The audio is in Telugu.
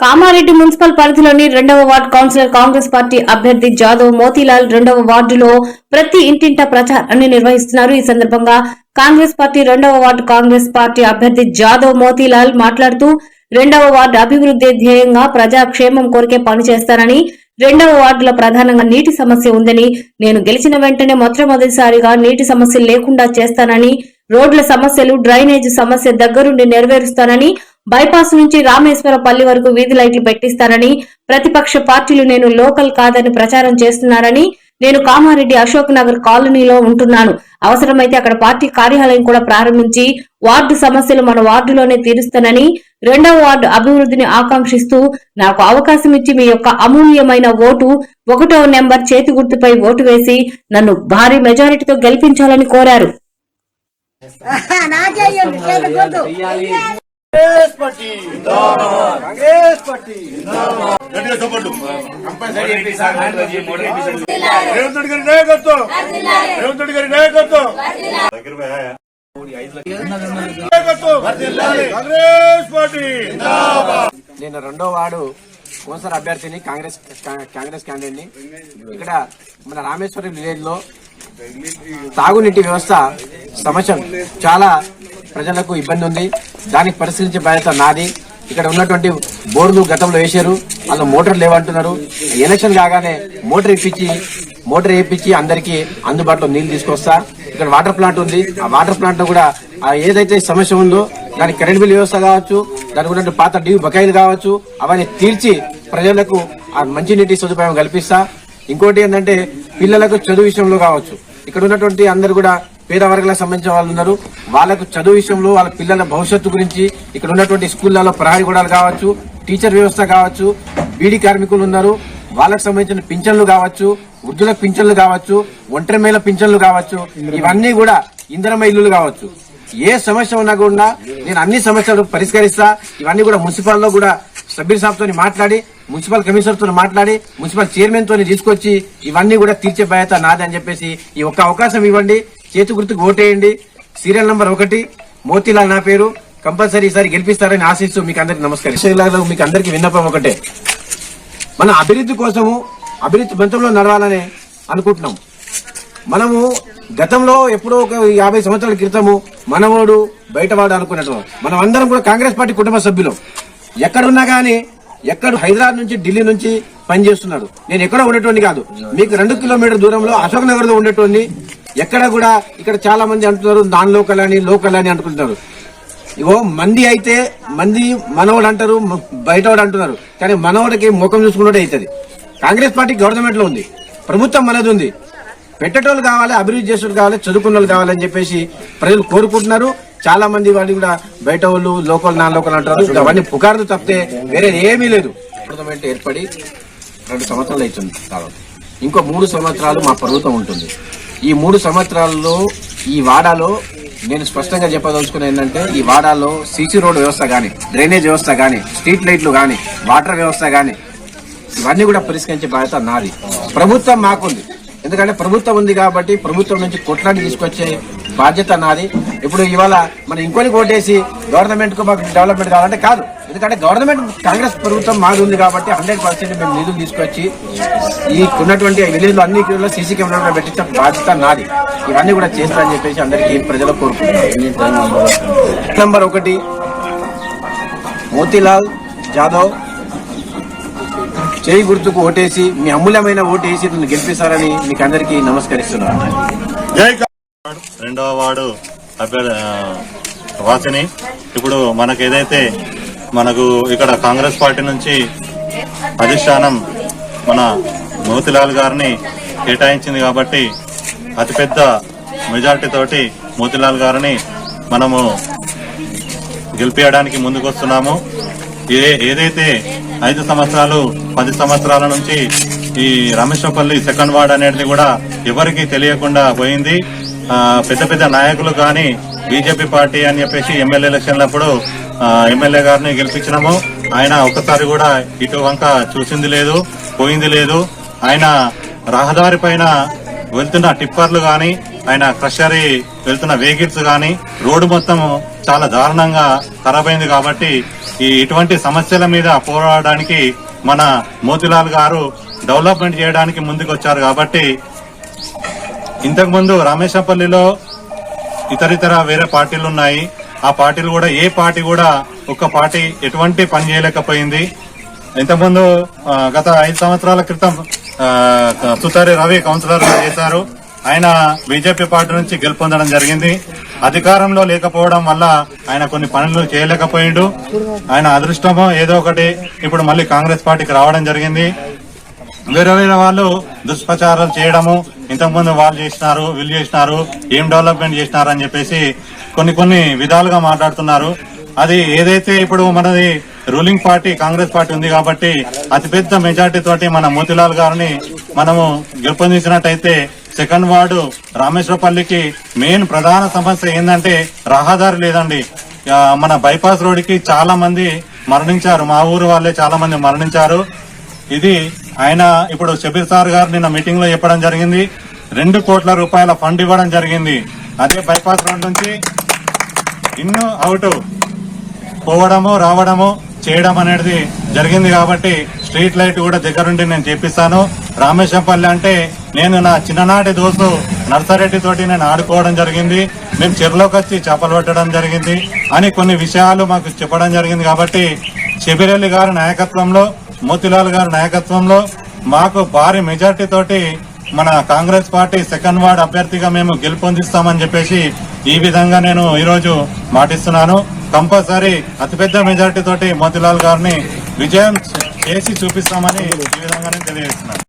కామారెడ్డి మున్సిపల్ పరిధిలోని రెండవ వార్డు కౌన్సిలర్ కాంగ్రెస్ పార్టీ అభ్యర్థి జాదవ్ మోతీలాల్ రెండవ వార్డులో ప్రతి ఇంటింట ప్రచారాన్ని నిర్వహిస్తున్నారు. ఈ సందర్భంగా కాంగ్రెస్ పార్టీ రెండవ వార్డు కాంగ్రెస్ పార్టీ అభ్యర్థి జాదవ్ మోతీలాల్ మాట్లాడుతూ రెండవ వార్డు అభివృద్ధి ధ్యేయంగా ప్రజాక్షేమం కోరికే పనిచేస్తానని రెండవ వార్డులో ప్రధానంగా నీటి సమస్య ఉందని నేను గెలిచిన వెంటనే మొట్టమొదటిసారిగా నీటి సమస్య లేకుండా చేస్తానని రోడ్ల సమస్యలు డ్రైనేజ్ సమస్య దగ్గరుండి నెరవేరుస్తానని బైపాస్ నుంచి రామేశ్వరపల్లి వరకు వీధి లైట్లు పెట్టిస్తానని ప్రతిపక్ష పార్టీలు నేను లోకల్ కాదని ప్రచారం చేస్తున్నారని నేను కామారెడ్డి అశోక్ నగర్ కాలనీలో ఉంటున్నాను. అవసరమైతే అక్కడ పార్టీ కార్యాలయం కూడా ప్రారంభించి వార్డు సమస్యలు మన వార్డులోనే తీరుస్తానని రెండవ వార్డు అభివృద్ధిని ఆకాంక్షిస్తూ నాకు అవకాశం ఇచ్చి మీ యొక్క అమూల్యమైన ఓటు ఒకటో నెంబర్ చేతి గుర్తుపై ఓటు వేసి నన్ను భారీ మెజారిటీతో గెలిపించాలని కోరారు. కాంగ్రెస్ పార్టీ. కాంగ్రెస్ పార్టీ. గట్టిగా చెప్పండు. రేవంత్ రెడ్డి గారి నాయకత్వం. రేవంత్ రెడ్డి గారి నాయకత్వం. దగ్గర పోయా? నాయకత్వం కాంగ్రెస్ పార్టీ. నేను రెండో వార్డు కోసర్ అభ్యర్థిని కాంగ్రెస్ కాంగ్రెస్ క్యాండిడేట్ని ఇక్కడ మన రామేశ్వరం విలేజ్లో తాగునీటి వ్యవస్థ సమస్య చాలా ప్రజలకు ఇబ్బంది ఉంది. దానికి పరిశీలించే బాధ్యత నాది. ఇక్కడ ఉన్నటువంటి బోర్డులు గతంలో వేశారు. వాళ్ళు మోటార్ లేవంటున్నారు. ఎలక్షన్ కాగానే మోటార్ ఇప్పించి మోటార్ వేయించి అందరికీ అందుబాటులో నీళ్ళు తీసుకొస్తా. ఇక్కడ వాటర్ ప్లాంట్ ఉంది. ఆ వాటర్ ప్లాంట్ కూడా ఏదైతే సమస్య ఉందో దానికి కరెంట్ బిల్ వ్యవస్థ కావచ్చు దానికి ఉన్నటువంటి పాత డ్యూ బకాయిలు కావచ్చు అవన్నీ తీర్చి ప్రజలకు ఆ మంచినీటి సదుపాయం కల్పిస్తా. ఇంకోటి ఏంటంటే పిల్లలకు చదువు విషయంలో కావచ్చు. ఇక్కడ ఉన్నటువంటి అందరు కూడా పేద వర్గాలకు సంబంధించిన వాళ్ళు ఉన్నారు. వాళ్ళకు చదువు విషయంలో వాళ్ళ పిల్లల భవిష్యత్తు గురించి ఇక్కడ ఉన్నటువంటి స్కూళ్ళలో ప్రహరీ గోడలు కావచ్చు టీచర్ వ్యవస్థ కావచ్చు బీడీ కార్మికులు ఉన్నారు. వాళ్ళకు సంబంధించిన పింఛన్లు కావచ్చు వృద్ధులకు పింఛన్లు కావచ్చు ఒంటరి మేల పింఛన్లు కావచ్చు ఇవన్నీ కూడా ఇంధనమ ఇల్లులు కావచ్చు. ఏ సమస్య ఉన్నా కూడా నేను అన్ని సమస్యలు పరిష్కరిస్తా. ఇవన్నీ కూడా మున్సిపల్లో కూడా సభ్యుల సాబ్తో మాట్లాడి మున్సిపల్ కమిషనర్తో మాట్లాడి మున్సిపల్ చైర్మన్ తోని తీసుకొచ్చి ఇవన్నీ కూడా తీర్చే బాధ్యత నాది అని చెప్పేసి ఈ ఒక్క అవకాశం ఇవ్వండి. చేతి గుర్తుకు ఓటేయండి. సీరియల్ నంబర్ ఒకటి. మోతీలాల్ నా పేరు. కంపల్సరీ ఈసారి గెలిపిస్తారని ఆశిస్తూ మీకు అందరికి నమస్కారం. మీకు అందరికి విన్నపం ఒకటే. మన అభివృద్ధి కోసము అభివృద్ధి పంచంలో నడవాలని అనుకుంటున్నాం. మనము గతంలో ఎప్పుడో ఒక యాభై సంవత్సరాల క్రితము మనవాడు బయటవాడు అనుకున్నట్టు. మనం అందరం కూడా కాంగ్రెస్ పార్టీ కుటుంబ సభ్యులు. ఎక్కడున్నా గానీ ఎక్కడ హైదరాబాద్ నుంచి ఢిల్లీ నుంచి పనిచేస్తున్నాడు. నేను ఎక్కడ ఉండేటోని కాదు. మీకు రెండు కిలోమీటర్ దూరంలో అశోక్ నగర్లో ఉండేటోని ఎక్కడ కూడా ఇక్కడ చాలా మంది అంటున్నారు నాన్ లోకల్ అని లోకల్ అని అంటుకుంటున్నారు. ఇగో మంది అయితే మంది మనవాడు అంటారు బయట బయటవాడు అంటున్నారు. కానీ మనవాడికి ముఖం చూసుకున్నట్టు అవుతుంది. కాంగ్రెస్ పార్టీ గవర్నమెంట్లో ఉంది. ప్రభుత్వం మనది ఉంది. పెట్టేటోళ్ళు కావాలి అభివృద్ధి చేసేటోళ్ళు కావాలి చదువుకున్న వాళ్ళు కావాలని చెప్పేసి ప్రజలు కోరుకుంటున్నారు. చాలా మంది వాళ్ళు కూడా బయట వాళ్ళు లోకల్ నాన్ లోకల్ అంటారు. అవన్నీ పుకార్లు తప్పితే వేరే ఏమీ లేదు. గవర్నమెంట్ ఏర్పడి రెండు సంవత్సరాలు అవుతుంది. ఇంకో మూడు సంవత్సరాలు మా ప్రభుత్వం ఉంటుంది. ఈ మూడు సంవత్సరాల్లో ఈ వాడాలో నేను స్పష్టంగా చెప్పదలుచుకున్న ఏంటంటే ఈ వాడాలో సీసీ రోడ్ వ్యవస్థ కానీ డ్రైనేజ్ వ్యవస్థ కానీ స్ట్రీట్ లైట్లు కానీ వాటర్ వ్యవస్థ కానీ ఇవన్నీ కూడా పరిష్కరించే బాధ్యత నాది. ప్రభుత్వం మాకుంది. ఎందుకంటే ప్రభుత్వం ఉంది కాబట్టి ప్రభుత్వం నుంచి కొట్లాన్ని తీసుకొచ్చే బాధ్యత నాది. ఇప్పుడు ఇవాళ మనం ఇంకొని కొట్టేసి గవర్నమెంట్కు మాకు డెవలప్మెంట్ కావాలంటే కాదు. ఎందుకంటే గవర్నమెంట్ కాంగ్రెస్ ప్రభుత్వం మాది ఉంది కాబట్టి హండ్రెడ్ పర్సెంట్ మేము నిధులు తీసుకొచ్చి ఈ ఉన్నటువంటి విలేజ్లో అన్ని సీసీ కెమెరా పెట్టించే బాధ్యత నాది. ఇవన్నీ కూడా చేస్తా అని చెప్పేసి అందరికీ ప్రజలు కోరుకుంటున్నారు. నంబర్ ఒకటి మోతీలాల్ జాదవ్ చేయి గుర్తుకు ఓటేసి మీ అమూల్యమైన ఓటేసి నన్ను గెలిపిస్తారని మీకు అందరికీ నమస్కరిస్తున్నాను. రెండవ వార్డు వాసిని. ఇప్పుడు మనకు ఏదైతే మనకు ఇక్కడ కాంగ్రెస్ పార్టీ నుంచి అధిష్టానం మన మోతిలాల్ గారిని కేటాయించింది కాబట్టి అతిపెద్ద మెజార్టీ తోటి మోతిలాల్ గారిని మనము గెలిపించడానికి ముందుకొస్తున్నాము. ఏ ఏదైతే ఐదు సంవత్సరాలు పది సంవత్సరాల నుంచి ఈ రమేశ్వరపల్లి సెకండ్ వార్డ్ అనేది కూడా ఎవరికి తెలియకుండా పోయింది. పెద్ద పెద్ద నాయకులు కానీ బీజేపీ పార్టీ అని చెప్పేసి ఎమ్మెల్యే ఎలక్షన్లప్పుడు ఎమ్మెల్యే గారిని గెలిపించినాము. ఆయన ఒకసారి కూడా ఇటు వంక చూసింది లేదు పోయింది లేదు. ఆయన రహదారి పైన వెళ్తున్న టిప్పర్లు కానీ ఆయన క్రషరీ వెళ్తున్న వెహికల్స్ కానీ రోడ్డు మొత్తం చాలా దారుణంగా ఖరాబ్ అయింది కాబట్టి ఈ ఇటువంటి సమస్యల మీద పోరాడడానికి మన మోతిలాల్ గారు డెవలప్మెంట్ చేయడానికి ముందుకు వచ్చారు కాబట్టి ఇంతకుముందు రామేశ్వరపల్లిలో ఇతరితర వేరే పార్టీలు ఉన్నాయి. ఆ పార్టీలు కూడా ఏ పార్టీ కూడా ఒక్క పార్టీ ఎటువంటి పని చేయలేకపోయింది. ఇంతకుముందు గత ఐదు సంవత్సరాల క్రితం సుతారి రవి కౌన్సిలర్ చేశారు. ఆయన బీజేపీ పార్టీ నుంచి గెలుపొందడం జరిగింది. అధికారంలో లేకపోవడం వల్ల ఆయన కొన్ని పనులు చేయలేకపోయిండు. ఆయన అదృష్టమో ఏదో ఒకటి ఇప్పుడు మళ్ళీ కాంగ్రెస్ పార్టీకి రావడం జరిగింది. వేరే వేరే వాళ్ళు దుష్ప్రచారాలు చేయడము ఇంతకుముందు వాళ్ళు చేసినారు వీళ్ళు చేసినారు ఏం డెవలప్మెంట్ చేసినారు అని చెప్పేసి కొన్ని కొన్ని విధాలుగా మాట్లాడుతున్నారు. అది ఏదైతే ఇప్పుడు మనది రూలింగ్ పార్టీ కాంగ్రెస్ పార్టీ ఉంది కాబట్టి అతిపెద్ద మెజార్టీ తోటి మన మోతిలాల్ గారిని మనము గెలుపొందించినట్టయితే సెకండ్ వార్డు రామేశ్వరపల్లికి మెయిన్ ప్రధాన సమస్య ఏంటంటే రహదారి లేదండి. మన బైపాస్ రోడ్డుకి చాలా మంది మరణించారు. మా ఊరు వాళ్ళే చాలా మంది మరణించారు. ఇది ఆయన ఇప్పుడు షబీర్ సార్ గారు నిన్న మీటింగ్లో చెప్పడం జరిగింది. రెండు కోట్ల రూపాయల ఫండ్ ఇవ్వడం జరిగింది. అదే బైపాస్ రోడ్ నుంచి ఇన్ను అవుట్ పోవడము రావడము చేయడం అనేది జరిగింది కాబట్టి స్ట్రీట్ లైట్ కూడా దగ్గరుండి నేను చేపిస్తాను రామేశ్వరపల్లి అంటే నేను నా చిన్ననాటి దోస్తు నర్సారెడ్డి తోటి నేను ఆడుకోవడం జరిగింది. మేము చెరువులోకి వచ్చి చేపలు పట్టడం జరిగింది. అని కొన్ని విషయాలు మాకు చెప్పడం జరిగింది కాబట్టి చెబిరెల్లి గారి నాయకత్వంలో మోతిలాల్ గారి నాయకత్వంలో మాకు భారీ మెజార్టీ తోటి మన కాంగ్రెస్ పార్టీ సెకండ్ వార్డ్ అభ్యర్థిగా మేము గెలుపొందిస్తామని చెప్పేసి ఈ విధంగా నేను ఈరోజు మాటిస్తున్నాను. కంపల్సరీ అతిపెద్ద మెజార్టీ తోటి మోతిలాల్ గారిని విజయం చేసి చూపిస్తామని ఈ విధంగా నేను తెలియజేస్తున్నాను.